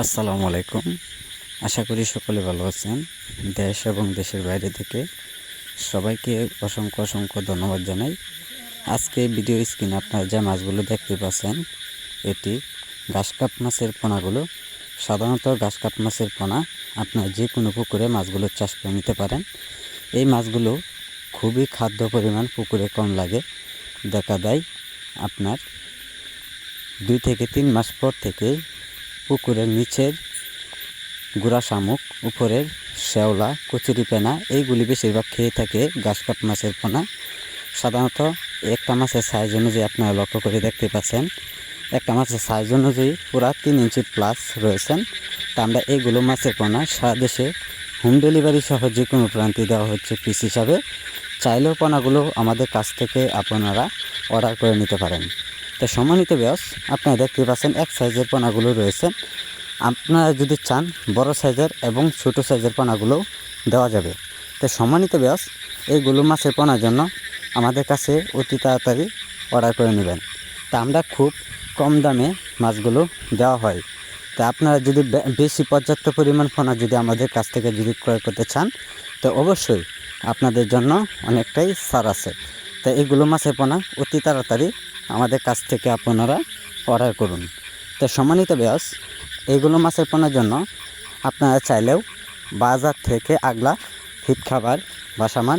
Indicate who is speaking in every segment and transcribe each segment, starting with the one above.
Speaker 1: আসসালামু আলাইকুম। আশা করি সকলে ভালো আছেন। দেশ এবং দেশের বাইরে থেকে সবাইকে অসংখ্য অসংখ্য ধন্যবাদ জানাই। আজকে ভিডিও স্ক্রিনে আপনারা যে মাছগুলো দেখতে পাচ্ছেন, এটি ঘাসকাপ মাছের পোনাগুলো। সাধারণত ঘাসকাপ মাছের পোনা আপনার যে কোনো পুকুরে মাছগুলো চাষ করে নিতে পারেন। এই মাছগুলো খুবই খাদ্য পরিমাণ পুকুরে কম লাগে। দেখা দেয় আপনার দুই থেকে তিন মাস পর থেকে পুকুরের নিচের গুড়া শামুক, উপরের শেওলা কচুরি পেনা, এইগুলি বেশিরভাগ খেয়ে থাকে ঘাসকাপ মাছের পোনা। সাধারণত একটা মাছের সাইজ অনুযায়ী আপনারা লক্ষ্য করে দেখতে পাচ্ছেন। একটা মাছের সাইজ অনুযায়ী পুরা তিন ইঞ্চি প্লাস রয়েছেন। তা আমরা এইগুলো মাছের পোনা সারা দেশে হোম ডেলিভারি সহ যে কোনো প্রান্তে দেওয়া হচ্ছে পিস হিসাবে। চাইলেও পোনাগুলো আমাদের কাছ থেকে আপনারা অর্ডার করে নিতে পারেন। তো সম্মানিত ব্যাস আপনারা দেখতে পাচ্ছেন এক সাইজের পোনাগুলো রয়েছে। আপনারা যদি চান, বড় সাইজের এবং ছোট সাইজের পোনাগুলো দেওয়া যাবে। তো সম্মানিত ব্যাস এইগুলো মাছের পোনার জন্য আমাদের কাছে অতি তাড়াতাড়ি অর্ডার করে নেবেন। তা আমরা খুব কম দামে মাছগুলো দেওয়া হয়। তা আপনারা যদি বেশি পর্যাপ্ত পরিমাণ পোনা যদি আমাদের কাছ থেকে যদি ক্রয় করতে চান, তো অবশ্যই আপনাদের জন্য অনেকটাই ছাড় আছে। তো এগুলো মাছের পোনা, অতি তাড়াতাড়ি আমাদের কাছ থেকে আপনারা অর্ডার করুন। তো সম্মানিত ব্যাস এইগুলো মাছের পোনার জন্য আপনারা চাইলেও বাজার থেকে আগলা হিট খাবার বা সামান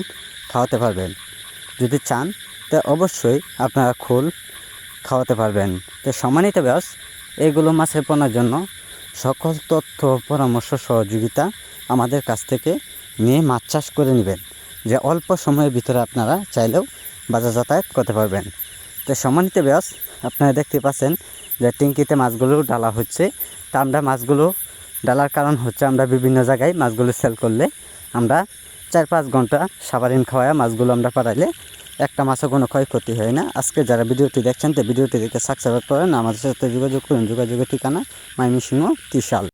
Speaker 1: খাওয়াতে পারবেন। যদি চান, তো অবশ্যই আপনারা খোল খাওয়াতে পারবেন। তো সম্মানিত ব্যাস এইগুলো মাছের পোনার জন্য সকল তথ্য, পরামর্শ, সহযোগিতা আমাদের কাছ থেকে নিয়ে মাছ চাষ করে নেবেন। যে অল্প সময়ের ভিতরে আপনারা চাইলেও বাজার যাতায়াত করতে পারবেন। তো সম্মানিত ব্যাস আপনারা দেখতে পাচ্ছেন যে টিঙ্কিতে মাছগুলো ডালা হচ্ছে। তা আমরা মাছগুলো ডালার কারণ হচ্ছে আমরা বিভিন্ন জায়গায় মাছগুলো সেল করলে আমরা চার পাঁচ ঘণ্টা সাবারিন খাওয়ায় মাছগুলো আমরা পাঠাইলে একটা মাছও কোনো ক্ষয়ক্ষতি হয় না। আজকে যারা ভিডিওটি দেখছেন, তো ভিডিওটি দেখে সাবস্ক্রাইব করেন। আমাদের সাথে যোগাযোগ করুন। যোগাযোগের ঠিকানা মাইমিসিংহ ত্রিশাল।